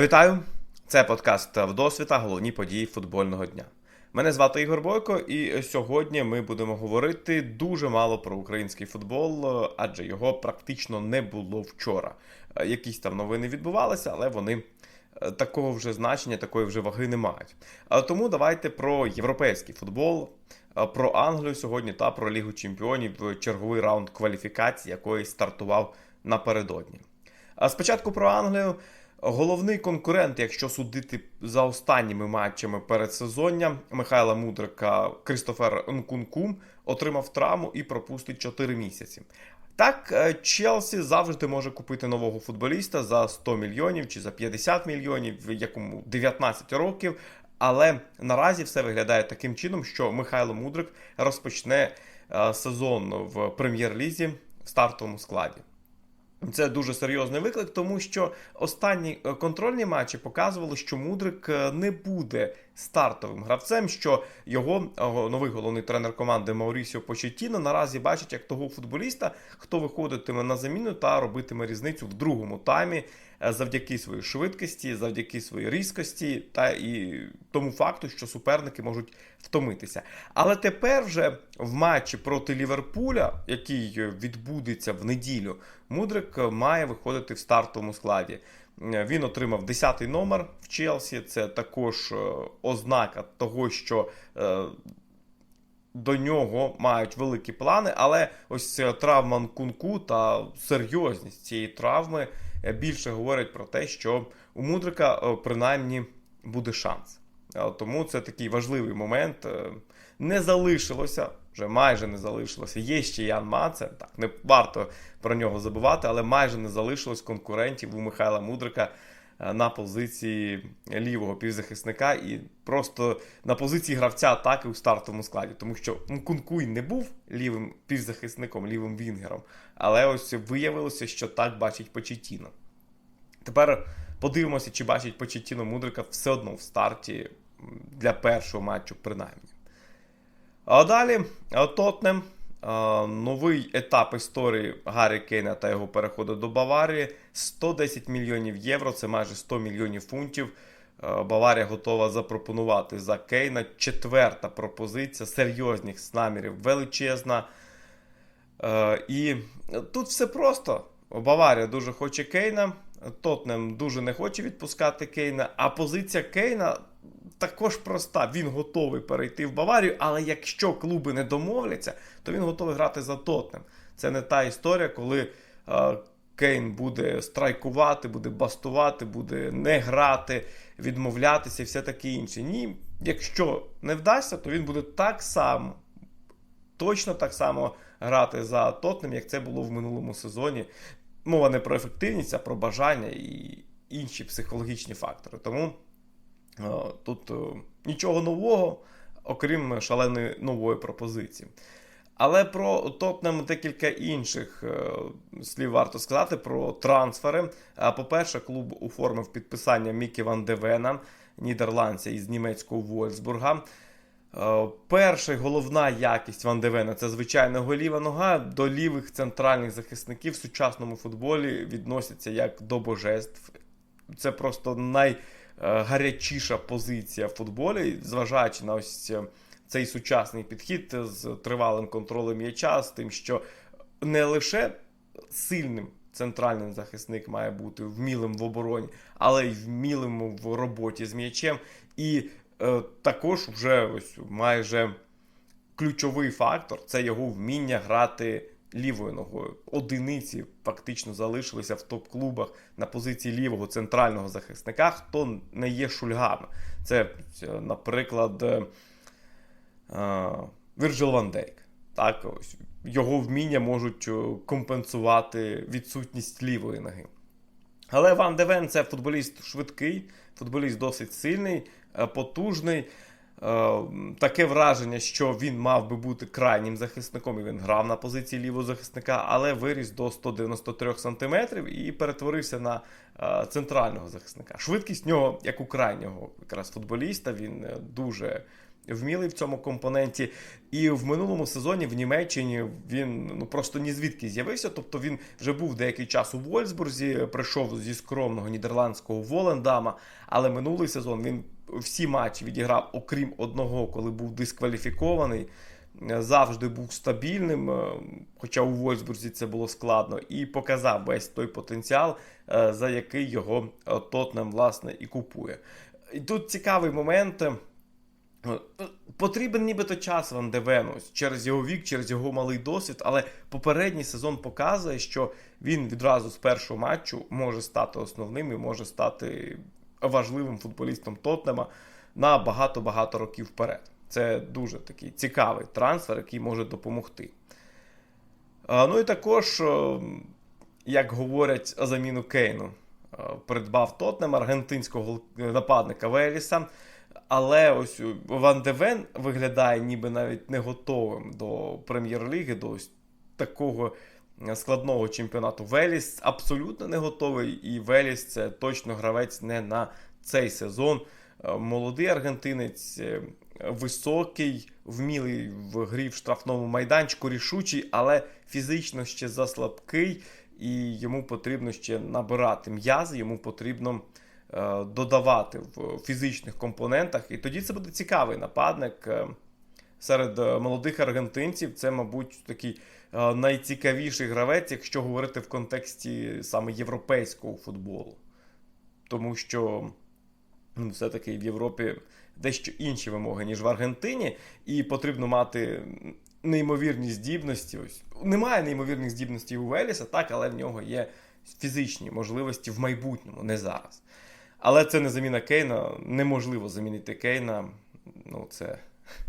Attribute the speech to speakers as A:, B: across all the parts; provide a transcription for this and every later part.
A: Вітаю! Це подкаст Вдосвіта. Головні події футбольного дня. Мене звати Ігор Бойко, і сьогодні ми будемо говорити дуже мало про український футбол, адже його практично не було вчора. Якісь там новини відбувалися, але вони е, такого вже значення, такої вже ваги не мають. Тому давайте про європейський футбол, е, про Англію сьогодні та про Лігу Чемпіонів, черговий раунд кваліфікації, якої стартував напередодні. Спочатку про Англію. Головний конкурент, якщо судити за останніми матчами передсезоння Михайла Мудрика Крістофер Нкунку отримав травму і пропустить 4 місяці. Так, е, Челсі завжди може купити нового футболіста за 100 мільйонів чи за 50 мільйонів, якому 19 років. Але наразі все виглядає таким чином, що Михайло Мудрик розпочне е, сезон в прем'єр-лізі в стартовому складі. Це дуже серйозний виклик, тому що останні е, контрольні матчі показували, що Мудрик е, не буде стартовим гравцем. Що його новий головний тренер команди Маурісіо Почетіно наразі бачить як того футболіста, хто виходитиме на заміну та робитиме різницю в другому таймі е, завдяки своїй швидкості, завдяки своїй різкості та і тому факту, що суперники можуть втомитися. Але тепер вже в матчі проти Ліверпуля, який відбудеться в неділю, Мудрик має виходити в стартовому складі. Він отримав 10-й номер в Челсі. Це також е, ознака того, що е, до нього мають великі плани, але ось травма Кунку та серйозність цієї травми е, більше говорять про те, що у Мудрика принаймні буде шанс. Тому це такий важливий момент. Не залишилося вже майже не залишилося. Є ще Ян Мацен, так не варто про нього забувати, але майже не залишилось конкурентів у Михайла Мудрика е, на позиції лівого півзахисника і просто на позиції гравця атаки у стартовому складі, тому що Кункуй не був лівим півзахисником, лівим вінгером, але ось виявилося, що так бачить Почетіно. Тепер подивимося, чи бачить Почетіно Мудрика все одно в старті для першого матчу, принаймні. А далі Тотнем. Новий етап історії Гаррі Кейна та його переходу до Баварії. 110 мільйонів євро, це майже 100 мільйонів фунтів. Баварія готова запропонувати за Кейна. Четверта пропозиція, серйозних намірів величезна. І тут все просто. Баварія дуже хоче Кейна. Тотнем дуже не хоче відпускати Кейна. А позиція Кейна також проста. Він готовий перейти в Баварію, але якщо клуби не домовляться, то він готовий грати за Тотнем. Це не та історія, коли е, Кейн буде страйкувати, буде бастувати, буде не грати, відмовлятися і все таке інше. Ні, якщо не вдасться, то він буде так само, точно так само грати за Тотнем, як це було в минулому сезоні. Мова не про ефективність, а про бажання і інші психологічні фактори. Тому. Е, тут е, нічого нового, окрім шаленої нової пропозиції. Але про Тотнем декілька інших е, слів варто сказати про трансфери. По-перше, клуб оформив підписання Мікі Ван Девена, нідерландця із німецького Вольсбурга. Перша головна якість Ван Девена це звичайно голіва нога. До лівих центральних захисників в сучасному футболі відносяться як до божеств. Це просто най. Е, гарячіша позиція в футболі, зважаючи на ось е, цей сучасний підхід з тривалим контролем м'яча, з тим, що не лише сильним центральним захисник має бути вмілим в обороні, але й вмілим в роботі з м'ячем. І е, також вже ось майже ключовий фактор це його вміння грати лівою ногою. Одиниці фактично залишилися в топ-клубах на позиції лівого центрального захисника, хто не є шульгами. Це, наприклад, е, Вірджил Ван Дейк. Так, ось Його вміння можуть е, компенсувати відсутність лівої ноги. Але Ван Девен це футболіст швидкий, футболіст досить сильний, е, потужний. Е, таке враження, що він мав би бути крайнім захисником, і він грав на позиції лівого захисника, але виріс до 193 см і перетворився на е, центрального захисника. Швидкість нього, як у крайнього якраз футболіста, він е, дуже вмілий в цьому компоненті. І в минулому сезоні в Німеччині він ну просто ні звідки з'явився. Тобто він вже був деякий час у Вольсбурзі, прийшов зі скромного нідерландського Волендама, але минулий сезон він всі матчі відіграв, окрім одного, коли був дискваліфікований. Завжди був стабільним, е, хоча у Вольсбурзі це було складно, і показав весь той потенціал, е, за який його е, Тотнем, власне, і купує. І тут цікавий момент. е, Потрібен нібито час Ван Девену через його вік, через його малий досвід, але попередній сезон показує, що він відразу з першого матчу може стати основним і може стати важливим футболістом Тотнема на багато-багато років вперед. Це дуже такий цікавий трансфер, який може допомогти. Ну і також, як говорять заміну Кейну, придбав Тотнем аргентинського нападника Веліса. Але ось Ван Девен виглядає ніби навіть не готовим до прем'єр-ліги, до ось такого складного чемпіонату. Веліс абсолютно не готовий, і Веліс це точно гравець не на цей сезон. Е, Молодий аргентинець, е, високий, вмілий в грі в штрафному майданчику, рішучий, але фізично ще заслабкий, і йому потрібно ще набирати м'язи, йому потрібно е, додавати в фізичних компонентах. І тоді це буде цікавий нападник. Серед молодих аргентинців це, мабуть, такий найцікавіший гравець, якщо говорити в контексті саме європейського футболу. Тому що ну, все-таки в Європі дещо інші вимоги, ніж в Аргентині, і потрібно мати неймовірні здібності. Ось немає неймовірних здібностей у Веліса, так, але в нього є фізичні можливості в майбутньому, не зараз. Але це не заміна Кейна. Неможливо замінити Кейна. Ну, це.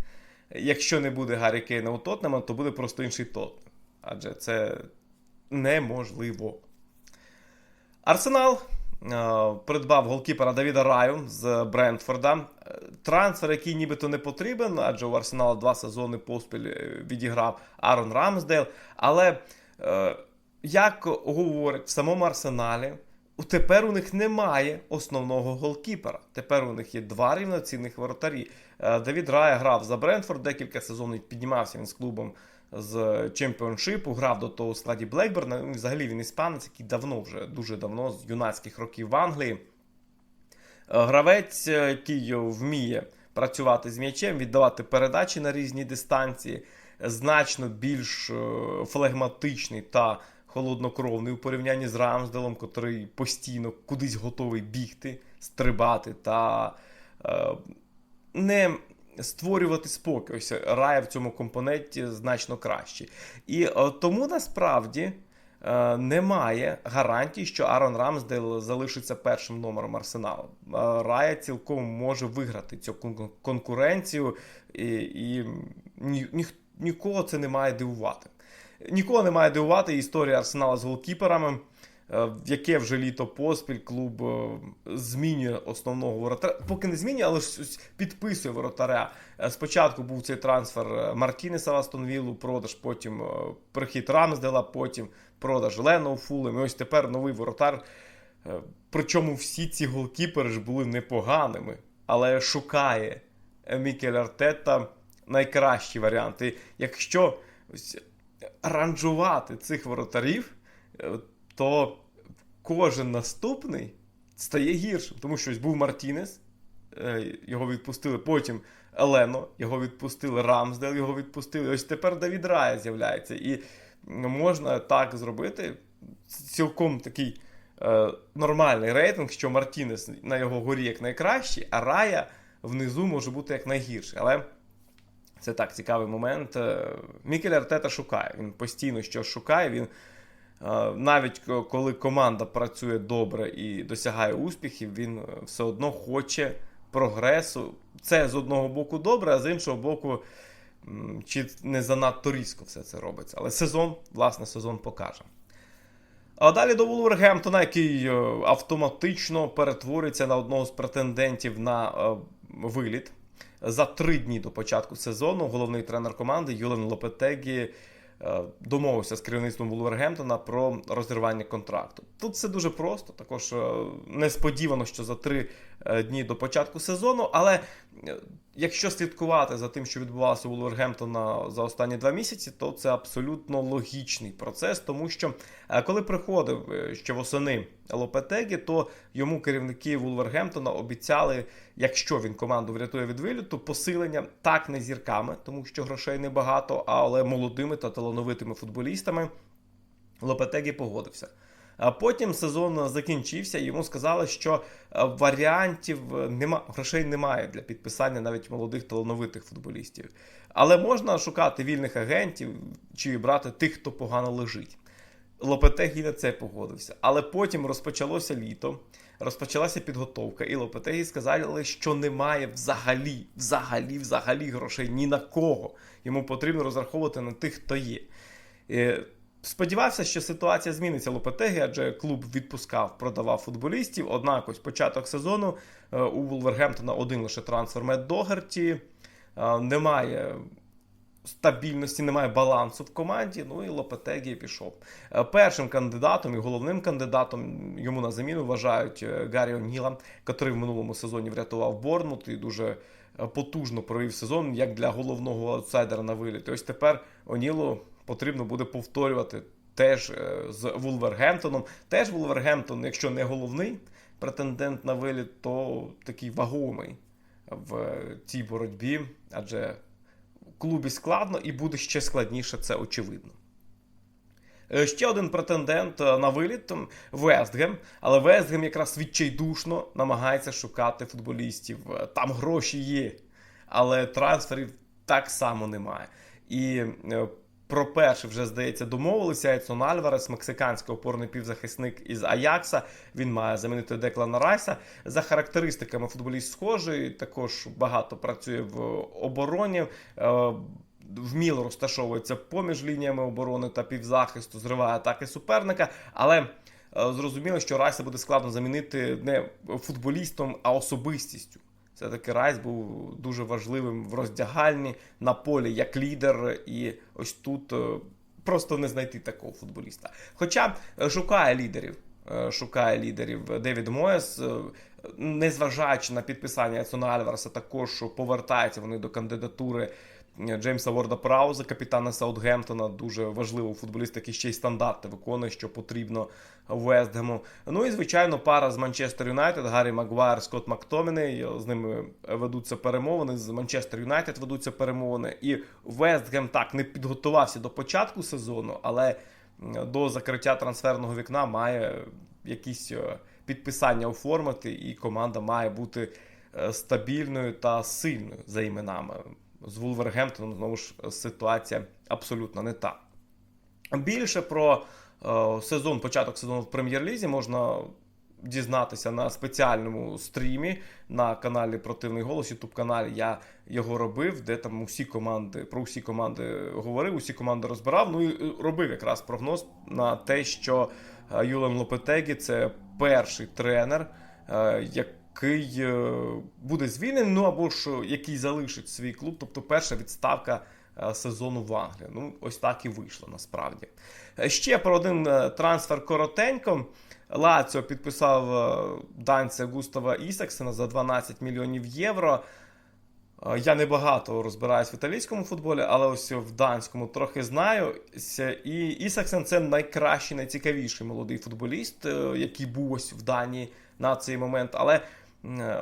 A: Якщо не буде Гаррі Кейна у Тотнема, то буде просто інший Тотнем. Адже це неможливо. Арсенал е, придбав голкіпера Давіда Раю з Брентфорда. Е, Трансфер, який нібито не потрібен, адже у Арсенала два сезони поспіль е, відіграв Арон Рамсдейл. Але, як говорять в самому Арсеналі, тепер у них немає основного голкіпера. Тепер у них є два рівноцінних воротарі. Давід Рая грав за Брентфорд декілька сезонів, піднімався він з клубом з чемпіоншипу, грав до того у складі Блекберна. Ну, Взагалі він іспанець, який давно вже дуже давно, з юнацьких років в Англії. Е, Гравець, е, який вміє працювати з м'ячем, віддавати передачі на різні дистанції, значно більш е, флегматичний та холоднокровний у порівнянні з Рамсделом, котрий постійно кудись готовий бігти, стрибати та не створювати спокій. Ось Рая в цьому компоненті значно краще. І е, тому насправді е, немає гарантій, що Арон Рамсдейл залишиться першим номером арсеналу. Е, Рая цілком може виграти цю конкуренцію, і, і ні, ні, нікого це не має дивувати. Нікого не має дивувати історія арсенала з голкіперами. Е, яке вже літо поспіль клуб е, змінює основного воротаря. Поки не змінює, але ж підписує воротаря. Е, Спочатку був цей трансфер Мартінеса в Астон Віллу, продаж, потім прихід Рамсдела, потім продаж Лена у Фулем. І ось тепер новий воротар. Причому всі ці голкіпери ж були непоганими, але шукає Мікель Артета найкращі варіанти. Якщо ось ранжувати цих воротарів, то кожен наступний стає гіршим. Тому що ось був Мартінес, е, його відпустили, потім Елено, його відпустили, Рамсдел, його відпустили. Ось тепер Давід Рая з'являється. І можна так зробити. Цілком такий е, нормальний рейтинг, що Мартінес на його горі як найкращий, а Рая внизу може бути як найгірший. Але це так цікавий момент. Е, Мікель Артета шукає. Він постійно щось шукає. Він навіть коли команда працює добре і досягає успіхів, він е, все одно хоче прогресу. Це з одного боку добре, а з іншого боку, чи не занадто різко все це робиться. Але сезон, власне, сезон покаже. А далі до Вулвергемптона, який е, автоматично перетвориться на одного з претендентів на е, виліт. За три дні до початку сезону головний тренер команди Юлен Лопетегі е, домовився з керівництвом Вулвергемптона про розірвання контракту. Тут все дуже просто. Також е, несподівано, що за три е, дні до початку сезону. Але е, якщо слідкувати за тим, що відбувалося у Вулвергемптона за останні два місяці, то це абсолютно логічний процес, тому що е, коли приходив е, ще восени Лопетегі, то йому керівники Вулвергемптона обіцяли, якщо він команду врятує від виліту, посилення так не зірками, тому що грошей небагато, але молодими та талановитими футболістами. Лопетегі погодився. А потім сезон закінчився, йому сказали, що е, варіантів нема, грошей немає для підписання навіть молодих талановитих футболістів. Але можна шукати вільних агентів чи брати тих, хто погано лежить. Лопетегі на це погодився. Але потім розпочалося літо, розпочалася підготовка, і Лопетегі сказали, що немає взагалі, взагалі, взагалі грошей ні на кого. Йому потрібно розраховувати на тих, хто є. Сподівався, що ситуація зміниться Лопетегі, адже клуб відпускав, продавав футболістів. Однак, ось початок сезону е, у Вулвергемптона один лише трансфер Мед Догерті. Е, Немає стабільності, немає балансу в команді. Ну і Лопетегі пішов. Е, Першим кандидатом і головним кандидатом йому на заміну вважають Гаррі О'Ніла, який в минулому сезоні врятував Борнмут і дуже потужно провів сезон як для головного аутсайдера на виліт. Ось тепер О'Нілу потрібно буде повторювати теж е, з Вулвергемптоном. Теж Вулвергемптон, якщо не головний претендент на виліт, то такий вагомий в цій боротьбі, адже клубі складно і буде ще складніше, це очевидно. Е, Ще один претендент е, на виліт Вестгем, але Вестгем якраз відчайдушно намагається шукати футболістів. Е, Там гроші є, але трансферів так само немає. І е, про перший вже, здається, домовилися. Едсон Альварес, мексиканський опорний півзахисник із Аякса. Він має замінити Деклана Райса. За характеристиками футболіст схожий, також багато працює в обороні. е, Вміло розташовується поміж лініями оборони та півзахисту, зриває атаки суперника. Але е, зрозуміло, що Райса буде складно замінити не футболістом, а особистістю. Все-таки Райс був дуже важливим в роздягальні на полі як лідер, і ось тут е, просто не знайти такого футболіста. Хоча е, шукає лідерів. е, Шукає лідерів Девід Моес, незважаючи на підписання Едсона Альвареса, також повертаються вони до кандидатури Джеймса Ворда Прауза, капітана Саутгемптона, дуже важливого футболіста, який ще й стандарти виконує, що потрібно Вестгему. Ну і звичайно, пара з Манчестер Юнайтед, Гаррі Магуайр, Скотт Мактоміней. З ними ведуться перемовини. З Манчестер Юнайтед ведуться перемовини. І Вестгем так не підготувався до початку сезону, але до закриття трансферного вікна має якісь підписання оформити, і команда має бути е, стабільною та сильною за іменами. З Вулвергемптоном знову ж ситуація абсолютно не та. Більше про е, сезон, початок сезону в прем'єр-лізі можна дізнатися на спеціальному стрімі на каналі Противний голос, ютуб каналі. Я його робив, де там усі команди про усі команди говорив, усі команди розбирав. Ну і робив якраз прогноз на те, що е, Юлем Лопетегі це перший тренер, е, який е, буде звільнений, ну або ж який залишить свій клуб, тобто перша відставка е, сезону в Англії. Ну, ось так і вийшло насправді. Е, Ще про один трансфер коротенько. Лаціо підписав данця Густава Ісаксена за 12 мільйонів євро. Я не багато розбираюсь в італійському футболі, але ось в данському трохи знаю. І Ісаксен це найкращий, найцікавіший молодий футболіст, який був ось в Данії на цей момент. Але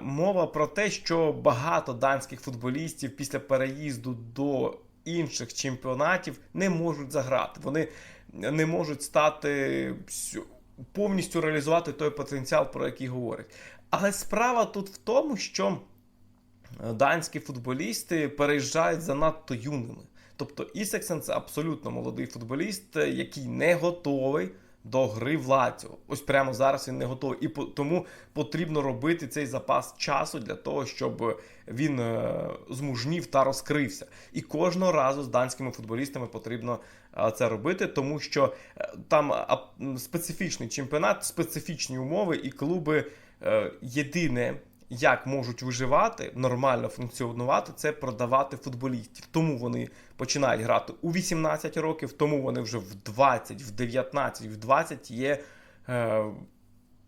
A: мова про те, що багато данських футболістів після переїзду до інших чемпіонатів не можуть заграти. Вони не можуть стати повністю реалізувати той потенціал, про який говорять. Але справа тут в тому, що данські футболісти переїжджають занадто юними. Тобто Ісексен це абсолютно молодий футболіст, е, який не готовий до гри в Лаціо. Ось прямо зараз він не готовий. І по- тому потрібно робити цей запас часу для того, щоб він е, змужнів та розкрився. І кожного разу з данськими футболістами потрібно е, це робити, тому що е, там е специфічний чемпіонат, специфічні умови, і клуби е, єдине як можуть виживати, нормально функціонувати, це продавати футболістів. Тому вони починають грати у 18 років, тому вони вже в 20, в 19, в 20 є е,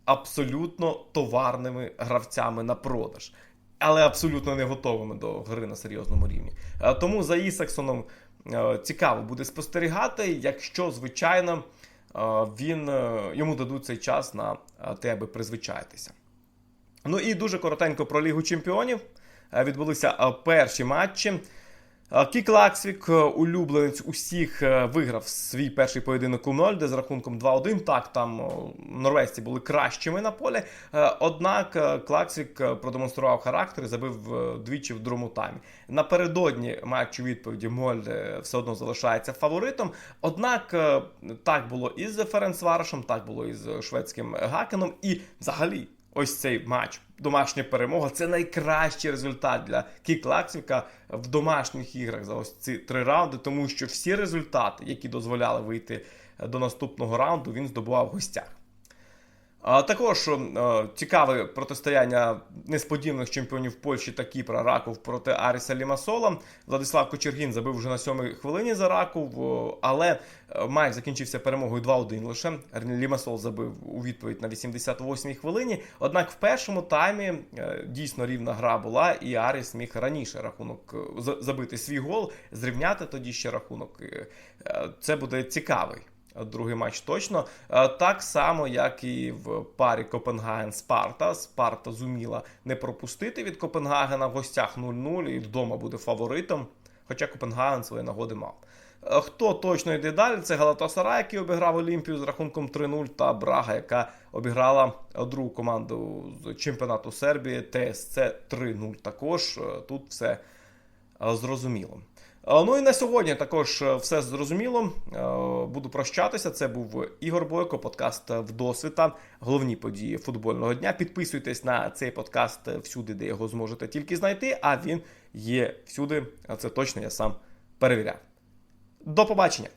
A: абсолютно товарними гравцями на продаж, але абсолютно не готовими до гри на серйозному рівні. Е, Тому за Ісаксоном е, цікаво буде спостерігати, якщо, звичайно, е, він, е, йому дадуть цей час на те, аби призвичаїтися. Ну і дуже коротенько про Лігу Чемпіонів. Е, Відбулися е, перші матчі. Е, Кік Лаксвік, улюбленець усіх, виграв свій перший поєдинок у 0, де з рахунком 2-1. Так, там норвезці були кращими на полі. Однак Клаксвік продемонстрував характер і забив двічі в другому таймі. Напередодні матчу відповіді Мольде все одно залишається фаворитом. Однак так було і з Ференцваршем, так було і з шведським Гакеном. І взагалі ось цей матч, домашня перемога це найкращий результат для Кік Лаксвіка в домашніх іграх за ось ці три раунди, тому що всі результати, які дозволяли вийти до наступного раунду, він здобував в гостях. Також е, цікаве протистояння несподіваних чемпіонів Польщі та Кіпра Раков проти Аріса Лімасола. Владислав Кочергін забив вже на сьомій хвилині за Раков, е, але е, матч закінчився перемогою 2-1 лише. Лімасол забив у відповідь на 88-й хвилині. Однак в першому таймі дійсно рівна гра була, і Аріс міг раніше рахунок забити свій гол, зрівняти тоді ще рахунок. Це буде цікавий другий матч точно. Е, Так само, як і в парі Копенгаген-Спарта. Спарта зуміла не пропустити від Копенгагена в гостях 0-0 і вдома буде фаворитом. Хоча Копенгаген свої нагоди мав. Е, Хто точно йде далі? Це Галатасарай, який обіграв Олімпію з рахунком 3-0, та Брага, яка обіграла другу команду з чемпіонату Сербії ТСЦ 3-0. Також е, тут все зрозуміло. Е, Ну і на сьогодні також е, все зрозуміло. Е, Буду прощатися. Це був Ігор Бойко, подкаст Вдосвіта. Головні події футбольного дня. Підписуйтесь на цей подкаст всюди, де його зможете тільки знайти. А він є всюди. Це точно я сам перевіряв. До побачення!